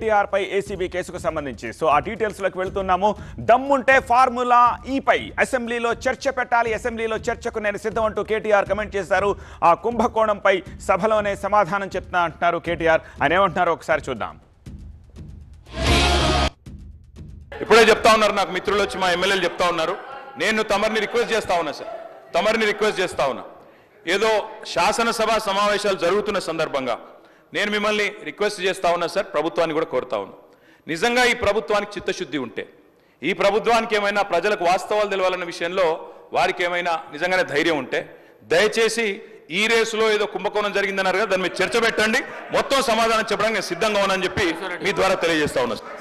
కేటీఆర్ పై ACB కేసుకు సంబంధించి. So ఆ డీటెయిల్స్లోకి వెళ్తున్నాము. దమ్ముంటే ఫార్ములా ఈపై అసెంబ్లీలో చర్చ పెట్టాలి అసెంబ్లీలో చర్చకు నేను సిద్ధం అంటూ కేటీఆర్ కమెంట్ చేశారు. ఆ కుంభకోణంపై సభలోనే సమాధానం చెప్తున్నా అంటున్నారు కేటీఆర్. ఆయన ఏమంటున్నారు ఒకసారి చూద్దాం. ఇప్పుడే చెప్తా ఉన్నారు నాకు మిత్రులు వచ్చి మా ఎమ్మెల్యేలు చెప్తా ఉన్నారు. నేను తమరిని రిక్వెస్ట్ చేస్తా ఉన్నా సార్. తమరిని రిక్వెస్ట్ చేస్తా ఉన్నా. ఏదో శాసనసభ సమావేశాలు జరుగుతున్న సందర్భంగా నేను మిమ్మల్ని రిక్వెస్ట్ చేస్తా ఉన్నా సార్ ప్రభుత్వాన్ని కూడా కోరుతా ఉన్నా. నిజంగా ఈ ప్రభుత్వానికి చిత్తశుద్ధి ఉంటే ఈ ప్రభుత్వానికి ఏమైనా ప్రజలకు వాస్తవాలు తెలవాలన్న విషయంలో వారికి ఏమైనా నిజంగానే ధైర్యం ఉంటే దయచేసి ఈ రేసులో ఏదో కుంభకోణం జరిగిందన్నారు కదా దాని మీద చర్చ పెట్టండి. మొత్తం సమాధానం చెప్పడానికి నేను సిద్ధంగా ఉన్నానని చెప్పి మీ ద్వారా తెలియజేస్తా ఉన్నా సార్.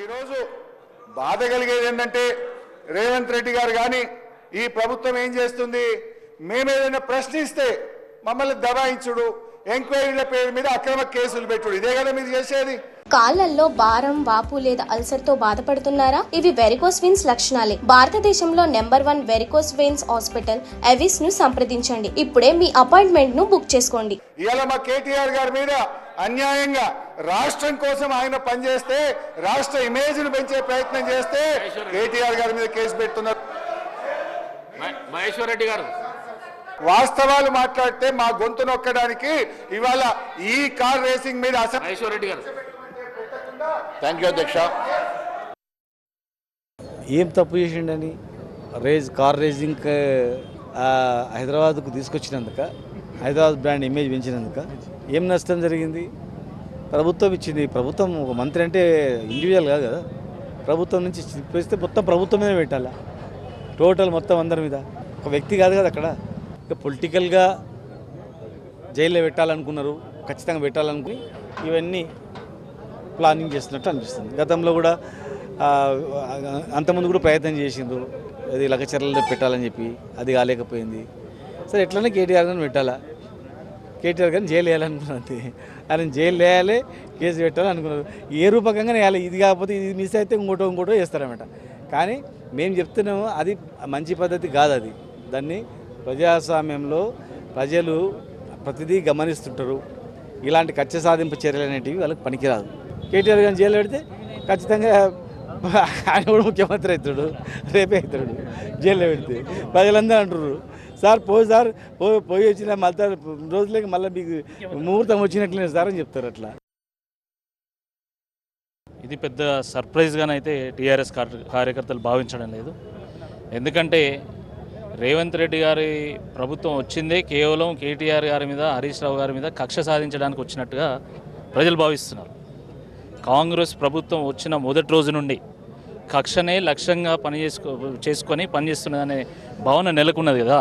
ఈరోజు బాధ కలిగేది ఏంటంటే రేవంత్ రెడ్డి గారు కానీ ఈ ప్రభుత్వం ఏం చేస్తుంది? మేమేదైనా ప్రశ్నిస్తే మమ్మల్ని దబాయించుడు. ఎంక్వైరీల పేరు మీద అక్రమ కేసులు పెట్టుడు. ఇదే కదా మీరు చేసేది? కాళ్ళల్లో భారం వాపు లేదా అల్సర్తో బాధపడుతున్నారా? ఇవి వెరికోస్ వెయిన్స్ లక్షణాలే. భారతదేశంలో number one varicose veins hospital ఎవిస్ను సంప్రదించండి. ఇప్పుడే మీ అపాయింట్మెంట్ను బుక్ చేసుకోండి. ఇవాళ మా కేటీఆర్ గారి మీద అన్యాయంగా రాష్ట్రం కోసం ఆయన పనిచేస్తే రాష్ట్ర ఇమేజ్ను పెంచే ప్రయత్నం చేస్తే కేటీఆర్ గారి మీద కేసు పెడుతున్నారు. మహేశ్వర్ రెడ్డి గారు. వాస్తవాలు మాట్లాడితే మా గొంతు నొక్కడానికి ఇవాళ ఈ కార్ రేసింగ్ మీద గారు. థ్యాంక్ యూ అధ్యక్ష. ఏం తప్పు చేసిండని? రేజ్ కార్ రేసింగ్ హైదరాబాద్కు తీసుకొచ్చినందుక హైదరాబాద్ బ్రాండ్ ఇమేజ్ పెంచినందుక ఏం నష్టం జరిగింది? ప్రభుత్వం ఇచ్చింది ప్రభుత్వం ఒక మంత్రి అంటే ఇండివిజువల్ కాదు కదా. ప్రభుత్వం నుంచి చెప్పేస్తే మొత్తం ప్రభుత్వం మీద పెట్టాలా? టోటల్ మొత్తం అందరి మీద. ఒక వ్యక్తి కాదు కదా అక్కడ. పొలిటికల్గా జైల్లో పెట్టాలనుకున్నారు ఖచ్చితంగా పెట్టాలనుకుని ఇవన్నీ ప్లానింగ్ చేస్తున్నట్టు అనిపిస్తుంది. గతంలో కూడా అంతమంది కూడా ప్రయత్నం చేసిండ్రు. అది లగచర్లలో పెట్టాలని చెప్పి అది కాలేకపోయింది. సరే ఎట్లనే కేటీఆర్ గారిని పెట్టాలా? కేటీఆర్ గారిని జైలు వేయాలనుకున్నారు అంతే. ఆయన జైలు వేయాలి కేసు పెట్టాలి అనుకున్నారు. ఏ రూపకంగా వేయాలి. ఇది కాకపోతే ఇది మిస్ అయితే ఇంకోటో ఇంకోటో వేస్తారన్నమాట కానీ మేము చెప్తున్నాము అది మంచి పద్ధతి కాదు అది. దాన్ని ప్రజాస్వామ్యంలో ప్రజలు ప్రతిదీ గమనిస్తుంటారు. ఇలాంటి కక్ష సాధింపు చర్యలు అనేటివి వాళ్ళకి పనికిరాదు. కేటీఆర్ గారిని జైలు పెడితే ఖచ్చితంగా ఆయన కూడా ముఖ్యమంత్రి అవుతాడు రేపే అవుతాడు జైల్లో పెడితే. ప్రజలందరూ అంటారు సార్ పోయి సార్ పోయి పోయి వచ్చిన మళ్ళీ రోజులకి మళ్ళీ మీకు ముహూర్తం వచ్చినట్లే సార్ అని చెప్తారు అట్లా. ఇది పెద్ద సర్ప్రైజ్గానైతే టీఆర్ఎస్ కార్- కార్యకర్తలు భావించడం లేదు. ఎందుకంటే రేవంత్ రెడ్డి గారి ప్రభుత్వం వచ్చిందే కేవలం కేటీఆర్ గారి మీద హరీష్ రావు గారి మీద కక్ష సాధించడానికి వచ్చినట్టుగా ప్రజలు భావిస్తున్నారు. కాంగ్రెస్ ప్రభుత్వం వచ్చిన మొదటి రోజు నుండి కక్షనే లక్ష్యంగా పని చేసుకో చేసుకొని పనిచేస్తున్నదనే భావన నెలకొన్నది కదా.